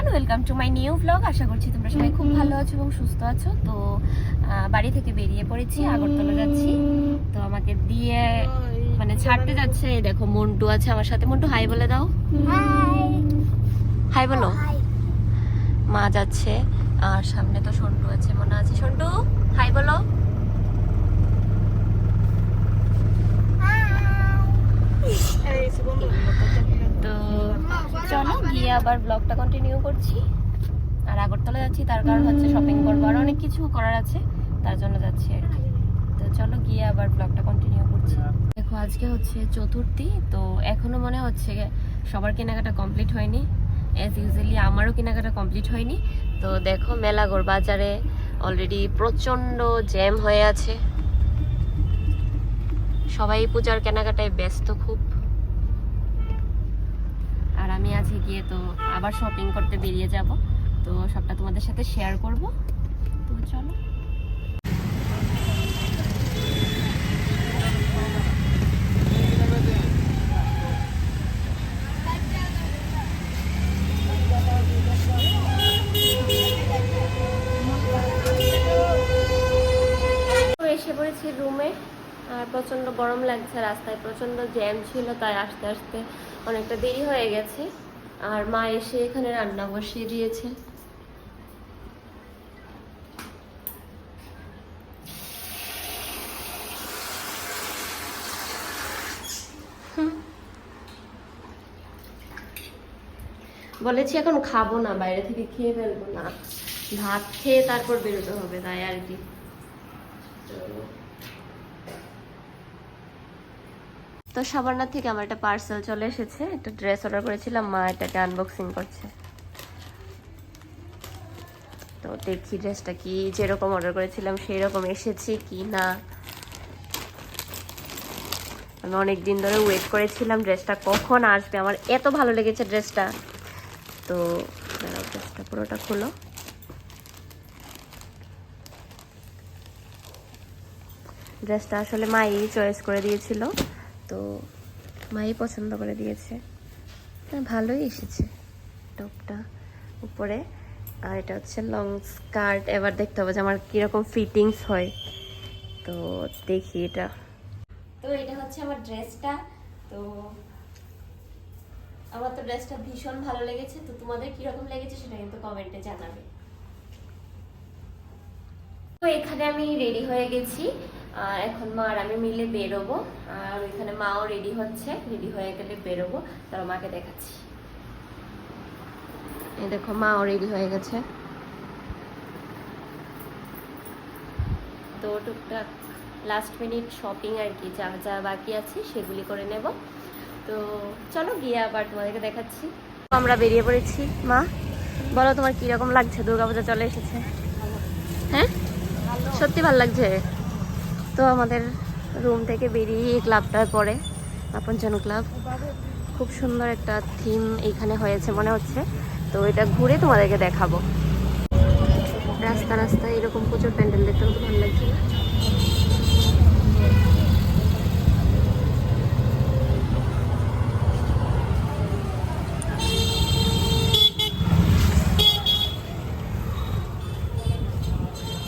Everyone welcome to my new blog আশা করছি তোমরা সবাই খুব ভালো আছো এবং সুস্থ আছো। তো বাড়ি থেকে বেরিয়ে পড়েছি আগরতলা যাচ্ছি। তো আমাকে দিয়ে মানে ছাড়তে যাচ্ছে দেখো মন্টু আছে আমার সাথে। মন্টু হাই বলে দাও। হাই বলো। মা যাচ্ছে আর সামনে তো সন্টু আছে মনে আছে। সন্টু হাই বলো। গিয়ে আবার ব্লগটা কন্টিনিউ করছি। আর আগরতলা যাচ্ছি, তার কারণ হচ্ছে শপিং করব। আর অনেক কিছু করার আছে, তার জন্য যাচ্ছি আর কি। তো চলো গিয়ে আবার ব্লগটা কন্টিনিউ করছি। দেখো, আজকে হচ্ছে চতুর্থী, তো এখনও মনে হচ্ছে সবার কেনাকাটা কমপ্লিট হয়নি। অ্যাজ ইউজুয়ালি আমারও কেনাকাটা কমপ্লিট হয়নি। তো দেখো মেলাগড় বাজারে অলরেডি প্রচণ্ড জ্যাম হয়ে আছে। সবাই পূজার কেনাকাটায় ব্যস্ত খুব। আমি আজকে গিয়ে তো আবার শপিং করতে বেরিয়ে যাব। তো সবটা তোমাদের সাথে শেয়ার করব। তো চলো। এসে পড়েছি রুমে আর প্রচণ্ড গরম লাগছে রাস্তায়, প্রচণ্ড জ্যাম ছিল তাই আসতে আসতে অনেকটা দেরি হয়ে গেছে। আর মা এসে এখানে রান্না বসিয়ে দিয়েছে। বলেছি এখন খাব না, বাইরে থেকে খেয়ে ফেলব না। ভাত খেয়ে তারপর বেরোতে হবে তাই আর কি। তো সাবান্না থেকে আমার একটা পার্সেল চলে এসেছে, একটা ড্রেস অর্ডার করেছিলাম, মা এটাকে আনবক্সিং করছে। তো দেখি ড্রেসটা কি যেরকম অর্ডার করেছিলাম সেই রকম এসেছে কি না। আমি অনেক দিন ধরে ওয়েট করেছিলাম ড্রেসটা কখন আসবে, আমার এত ভালো লেগেছে ড্রেসটা তো ড্রেসটা পুরোটা খুলো। ড্রেসটা আসলে মাই চয়েস করে দিয়েছিল। তো মাই পছন্দ করে দিয়েছে। ভালোই এসেছে টপটা উপরে। আর এটা হচ্ছে লং স্কার্ট এবার দেখতে হবে যে আমার কীরকম ফিটিংস হয়। তো দেখি এটা। তো এটা হচ্ছে আমার ড্রেসটা। তো আমার তো ড্রেসটা ভীষণ ভালো লেগেছে। তো তোমাদের কীরকম লেগেছে সেটা কিন্তু কমেন্টে জানাবে। তো এখানে আমি রেডি হয়ে গেছি। এখন মা আর আমি মিলে বেরোবো। আর ওইখানে মাও রেডি হচ্ছে রেডি হয়ে গেলে বেরোবো। তার মাকে দেখাচ্ছি। এই দেখো, মাও রেডি হয়ে গেছে। তো টুকটাক লাস্ট মিনিট শপিং আর কি, যা যা বাকি আছে সেগুলি করে নেব। তো চলো গিয়ে আবার তোমাদেরকে দেখাচ্ছি। আমরা বেরিয়ে পড়েছি। মা, বলো তোমার কীরকম লাগছে? দুর্গাপূজা চলে এসেছে। হ্যাঁ? সত্যি ভালো লাগছে? তো আমাদের রুম থেকে বেরিয়ে ক্লাবটার পরে আপনজন ক্লাব খুব সুন্দর একটা থিম এইখানে হয়েছে মনে হচ্ছে। তো এটা ঘুরে তোমাদেরকে দেখাবো। রাস্তা রাস্তায় এরকম প্রচুর প্যান্ডেল দেখতে খুব ভালো লাগছে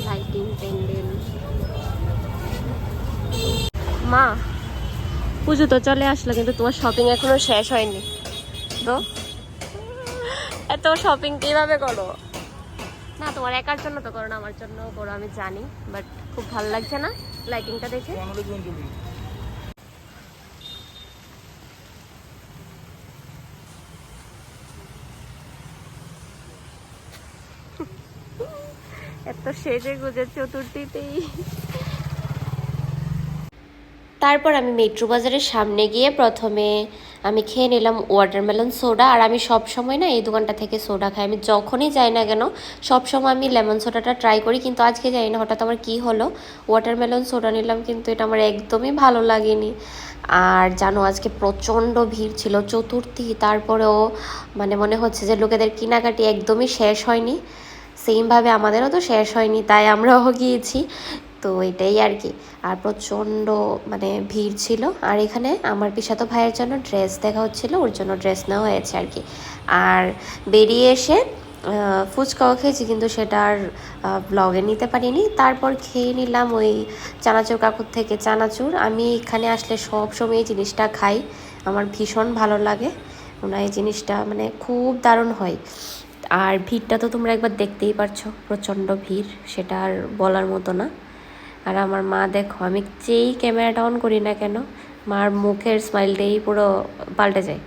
লাইটিং প্যান্ডেল। মা, পুজো তো চলে আসলো, কিন্তু তোমার শপিং এখনও শেষ হয়নি। তো? এত শপিং কীভাবে করো? না, তোমার একার জন্য তো করো না, আমার জন্য করো, আমি জানি বাট খুব ভালো লাগছে না লাইটিংটা দেখে? এত সেজে গুজে চতুর্থীতেই। তারপর আমি মেট্রো বাজারের সামনে গিয়ে প্রথমে আমি খেয়ে নিলাম ওয়াটারমেলন সোডা আর আমি সব সময় না এই দোকানটা থেকে সোডা খাই। আমি যখনই যাই না কেন, সব সময় আমি লেমন সোডাটা ট্রাই করি, কিন্তু আজকে যাই না, হঠাৎ আমার কি হলো? ওয়াটারমেলন সোডা নিলাম, কিন্তু এটা আমার একদমই ভালো লাগেনি। আর জানো, আজকে প্রচণ্ড ভিড় ছিল, চতুর্থী, তারপরেও মানে মনে হচ্ছে যে লোকেদের কেনাকাটি একদমই শেষ হয়নি। সেমভাবে আমাদেরও তো শেষ হয়নি, তাই আমরাও গিয়েছি। তো এটাই আর কি আর প্রচণ্ড মানে ভিড় ছিল। আর এখানে আমার পিসাতো ভাইয়ের জন্য ড্রেস দেখা হচ্ছিল, ওর জন্য ড্রেস নেওয়া হয়েছে আর কি আর বেরিয়ে এসে ফুচকাও খেয়েছি, কিন্তু সেটা আর ব্লগে নিতে পারিনি। তারপর খেয়ে নিলাম ওই চানাচুর কাকুর থেকে চানাচুর। আমি এখানে আসলে সব সময় এই জিনিসটা খাই। আমার ভীষণ ভালো লাগে। ওনার এই জিনিসটা মানে খুব দারুণ হয়। আর ভিড়টা তো তোমরা একবার দেখতেই পারছ, প্রচণ্ড ভিড়, সেটা আর বলার মতো না। আর আমার মা, দেখো, আমি যেই ক্যামেরাটা অন করি না কেন, মার মুখের স্মাইলটাই পুরো পাল্টে যায়।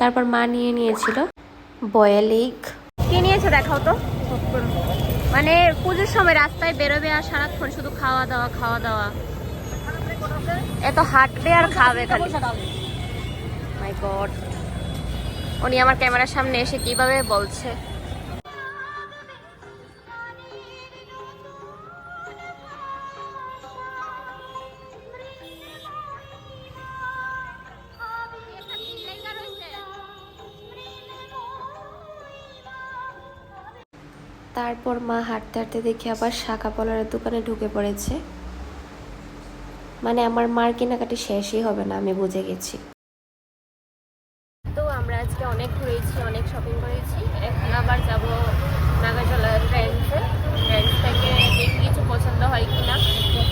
তারপর মা নিয়ে নিয়েছিল বয়েল এগ কি নিয়েছো দেখাও তো? মানে পুজোর সময় রাস্তায় বেরোবে আর সারাক্ষণ শুধু খাওয়া দাওয়া খাওয়া দাওয়া। এত হাঁটবে আর খাবে মাই গড উনি আমার ক্যামেরার সামনে এসে কীভাবে বলছে? তারপর মা হাঁটতে হাঁটতে দেখি আবার শাখা পলারের দোকানে ঢুকে পড়েছে। মানে আমার মার কেনাকাটি শেষই হবে না আমি বুঝে গেছি। তো আমরা আজকে অনেক ঘুরেছি অনেক শপিং করেছি। এখন আবার যাব নাগাজলা ট্রেন্ডসে ট্রেন্ডস থেকে দেখি কিছু পছন্দ হয় কি না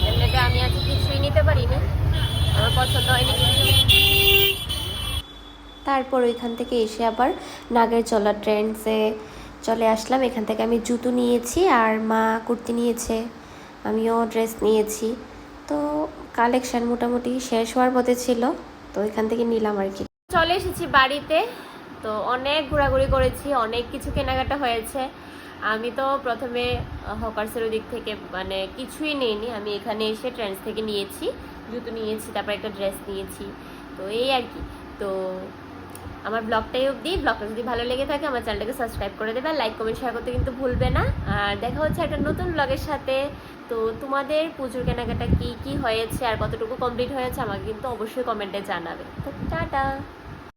এমনিতে আমি আজকে কিছুই নিতে পারিনি। আমার পছন্দ হয়নি তারপর ওইখান থেকে এসে আবার নাগেরচলা ট্রেন্ডসে চলে আসলাম। এখান থেকে আমি জুতো নিয়েছি আর মা কুর্তি নিয়েছে, আমিও ড্রেস নিয়েছি। তো কালেকশন মোটামুটি শেষ হওয়ার পথে ছিল, তো এখান থেকে নিলাম আর কি। চলে এসেছি বাড়িতে, তো অনেক ঘোরাঘুরি করেছি, অনেক কিছু কেনাকাটা হয়েছে। আমি তো প্রথমে হকার্সের দিক থেকে মানে কিছুই নিইনি। আমি এখানে এসে ট্রেন্ডস থেকে নিয়েছি, জুতো নিয়েছি, তারপর একটা ড্রেস নিয়েছি, তো এই আর কি। তো আমার ব্লগটাই অবধি। ব্লগটা যদি ভালো লেগে থাকে, আমার চ্যানেলটাকে সাবস্ক্রাইব করে দেবে লাইক কমেন্ট শেয়ার করতে কিন্তু ভুলবে না। আর দেখা হচ্ছে একটা নতুন ব্লগের সাথে। তো তোমাদের পুজোর কেনাকাটা কি কি হয়েছে আর কতটুকু কমপ্লিট হয়েছে, আমাকে কিন্তু অবশ্যই কমেন্টে জানাবে। তো টাটা!